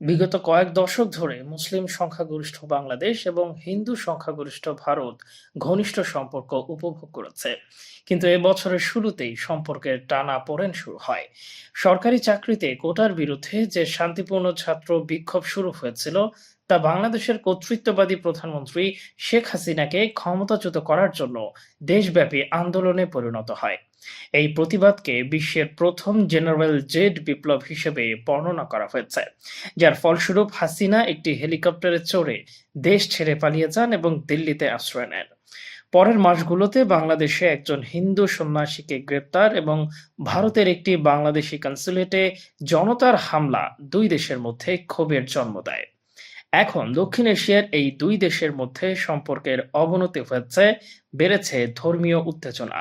বিগত কয়েক দশক ধরে মুসলিম সংখ্যাগরিষ্ঠ বাংলাদেশ এবং হিন্দু সংখ্যাগরিষ্ঠ ভারত ঘনিষ্ঠ সম্পর্ক উপভোগ করেছে। কিন্তু এ বছরের শুরুতেই সম্পর্কের টানা পড়েন শুরু হয়। সরকারি চাকরিতে কোটার বিরুদ্ধে যে শান্তিপূর্ণ ছাত্র বিক্ষোভ শুরু হয়েছিল, তা বাংলাদেশের কর্তৃত্ববাদী প্রধানমন্ত্রী শেখ হাসিনাকে ক্ষমতাচ্যুত করার জন্য দেশব্যাপী আন্দোলনে পরিণত হয়। এই প্রতিবাদকে বিশ্বের প্রথম জেনারেল জেড বিপ্লব হিসেবে বর্ণনা করা হয়েছে, যার ফলস্বরূপ হাসিনা একটি হেলিকপ্টারে চড়ে দেশ ছেড়ে পালিয়ে যান এবং দিল্লিতে আশ্রয় নেন। পরের মাসগুলোতে বাংলাদেশে একজন হিন্দু সন্ন্যাসীকে গ্রেপ্তার এবং ভারতের একটি বাংলাদেশি কনসুলেটে জনতার হামলা দুই দেশের মধ্যে ক্ষোভের জন্ম দেয়। এখন দক্ষিণ এশিয়ার এই দুই দেশের মধ্যে সম্পর্কের অবনতি হয়েছে, বেড়েছে ধর্মীয় উত্তেজনা।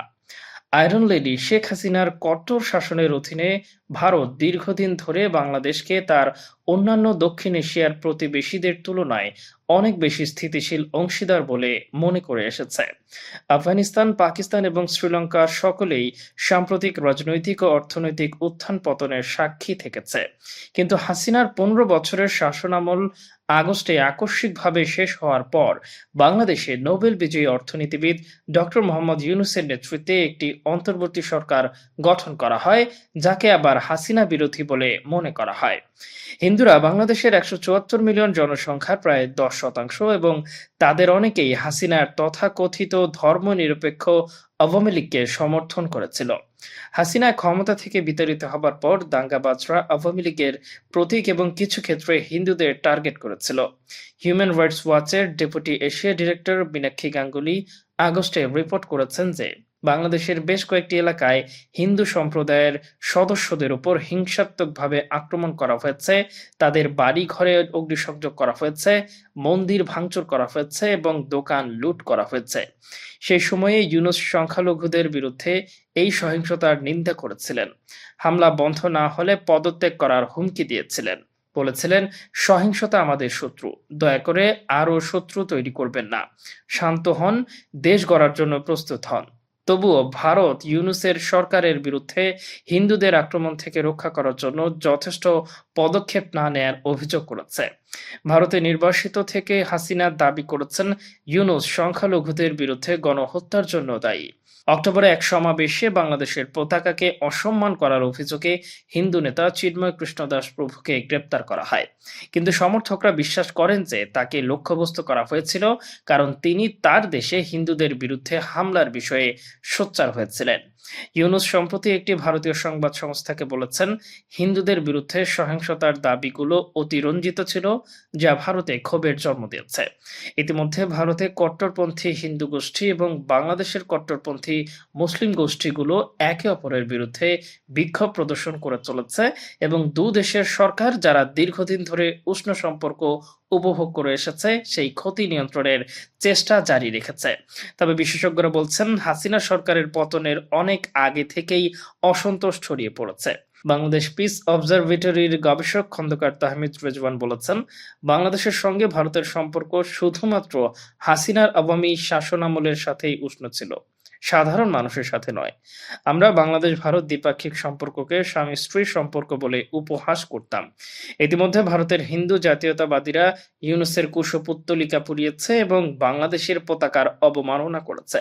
আয়রন লেডি শেখ হাসিনার কট্টর শাসনের অধীনে ভারত দীর্ঘদিন ধরে বাংলাদেশকে তার অন্যান্য দক্ষিণ এশিয়ার প্রতিবেশীদের তুলনায় অনেক বেশি স্থিতিশীল অংশীদার বলে মনে করে এসেছে। আফগানিস্তান, পাকিস্তান এবং শ্রীলঙ্কা সকলেই সাম্প্রতিক রাজনৈতিক ও অর্থনৈতিক উত্থান পতনের সাক্ষী থেকেছে। কিন্তু হাসিনার পনেরো বছরের শাসনামল আগস্টে আকস্মিকভাবে শেষ হওয়ার পর বাংলাদেশে নোবেল বিজয়ী অর্থনীতিবিদ ডক্টর মোহাম্মদ ইউনুসের নেতৃত্বে একটি অন্তর্বর্তী সরকার গঠন করা হয়, যাকে আবার হাসিনা বিরোধী বলে মনে করা হয়। হিন্দুরা বাংলাদেশের একশো চুয়াত্তর মিলিয়ন জনসংখ্যার প্রায় দশ শতাংশ এবং তাদের অনেকেই হাসিনার তথাকথিত ধর্মনিরপেক্ষ আওয়ামী লীগকে সমর্থন করেছিল। হাসিনা ক্ষমতা থেকে বিতাড়িত হবার পর দাঙ্গাবাজরা আওয়ামী লীগের প্রতীক এবং কিছু ক্ষেত্রে হিন্দুদের টার্গেট করেছিল। Human rights ওয়াচের deputy Asia director Meenakshi Ganguly আগস্টে রিপোর্ট করেছেন যে বাংলাদেশের বেশ কয়েকটি এলাকায় হিন্দু সম্প্রদায়ের সদস্যদের উপর হিংসাত্মকভাবে আক্রমণ করা হয়েছে। তাদের বাড়ি ঘরে অগ্নিসংযোগ করা হয়েছে, মন্দির ভাঙচুর করা হয়েছে এবং দোকান লুট করা হয়েছে। সেই সময়ে ইউনুস সংখ্যালঘুদের বিরুদ্ধে এই সহিংসতার নিন্দা করেছিলেন। হামলা বন্ধ না হলে পদত্যাগ করার হুমকি দিয়েছিলেন। বলেছিলেন, সহিংসতা আমাদের শত্রু। দয়া করে আরও শত্রু তৈরি করবেন না। শান্ত হন, দেশ গড়ার জন্য প্রস্তুত হন। তবুও ভারত ইউনুসের সরকারের বিরুদ্ধে হিন্দুদের আক্রমণ থেকে রক্ষা করার জন্য যথেষ্ট পদক্ষেপ না নেয়ার অভিযোগ করেছে। ভারতে নির্বাসিত থেকে হাসিনা দাবি করেছেন ইউনুস সংখ্যালঘুদের বিরুদ্ধে গণহত্যার জন্য দায়ী। অক্টোবরে এক সমাবেশে বাংলাদেশের পতাকাকে অসম্মান করার অভিযোগে হিন্দু নেতা চিন্ময় কৃষ্ণ দাস প্রভুকে গ্রেপ্তার করা হয়। কিন্তু সমর্থকরা বিশ্বাস করেন যে তাকে লক্ষ্যবস্তু করা হয়েছিল কারণ তিনি তার দেশে হিন্দুদের বিরুদ্ধে হামলার বিষয়ে সোচ্চার হয়েছিলেন। ইউনুস সম্প্রতি একটি ভারতীয় সংবাদ সংস্থাকে বলেছেন, হিন্দুদের বিরুদ্ধে সহিংসতার দাবিগুলো অতিরঞ্জিত ছিল যা ভারতে ক্ষোভের জন্ম দিয়েছে। ইতিমধ্যে ভারতে কট্টরপন্থী হিন্দু গোষ্ঠী এবং বাংলাদেশের কট্টরপন্থী মুসলিম গোষ্ঠীগুলো একে অপরের বিরুদ্ধে বিক্ষোভ প্রদর্শন করে চলেছে এবং দু দেশের সরকার যারা দীর্ঘদিন ধরে উষ্ণ সম্পর্ক উপভোগ করে এসেছে, সেই ক্ষতি নিয়ন্ত্রণের চেষ্টা জারি রেখেছে। তবে বিশেষজ্ঞরা বলছেন, হাসিনা সরকারের পতনের অনেক আগে থেকেই অসন্তোষ ছড়িয়ে পড়েছে। বাংলাদেশ পিস অবজারভেটরির গবেষক খন্দকার তাহমিদ রেজওয়ান বলেছেন, বাংলাদেশের সঙ্গে ভারতের সম্পর্ক শুধুমাত্র হাসিনার আওয়ামী শাসনামলের সাথেই উষ্ণ ছিল। সাধারণ মানুষের সাথে নয়। আমরা বাংলাদেশ ভারত দ্বিপাক্ষিক সম্পর্ককে স্বামী স্ত্রীর সম্পর্ক বলে উপহাস করতাম। ইতিমধ্যে ভারতের হিন্দু জাতীয়তাবাদীরা ইউনুসের কুশপুত্তলিকা পুড়িয়েছে এবং বাংলাদেশের পতাকার অবমাননা করেছে।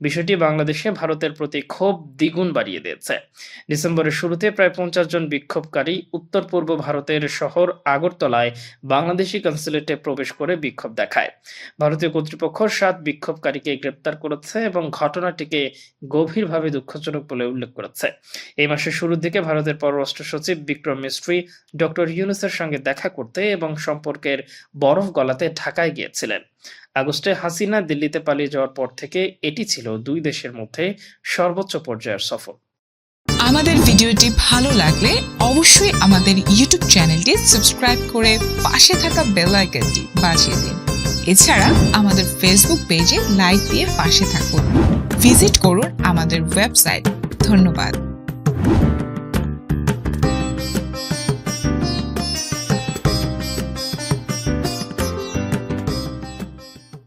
বিষয়টি বাংলাদেশে ভারতের প্রতি ক্ষোভ দ্বিগুণ বাড়িয়ে দিয়েছে। ডিসেম্বরের শুরুতে প্রায় পঞ্চাশ জন বিক্ষোভকারী উত্তর পূর্ব ভারতের শহর আগরতলায় বাংলাদেশি কনসুলেটে প্রবেশ করে বিক্ষোভ দেখায়। ভারতীয় কর্তৃপক্ষ সাত বিক্ষোভকারীকে গ্রেপ্তার করেছে এবং ঘটনাটিকে গভীরভাবে দুঃখজনক বলে উল্লেখ করেছে। এই মাসের শুরুর দিকে ভারতের পররাষ্ট্র সচিব বিক্রম মিস্ত্রি, ডক্টর ইউনুসের সঙ্গে দেখা করতে এবং সম্পর্কের বরফ গলাতে ঢাকায় গিয়েছিলেন। আগস্টে হাসিনা দিল্লিতে পালিয়ে যাওয়ার পর থেকে এটি ছিল দুই দেশের মধ্যে সর্বোচ্চ পর্যায়ের সফর। আমাদের ভিডিওটি ভালো লাগলে অবশ্যই আমাদের ইউটিউব চ্যানেলটি সাবস্ক্রাইব করে পাশে থাকা বেল আইকনটি বাজিয়ে দিন। এছাড়া আমাদের ফেসবুক পেজে লাইক দিয়ে পাশে থাকুন। ভিজিট করুন আমাদের ওয়েবসাইট। ধন্যবাদ।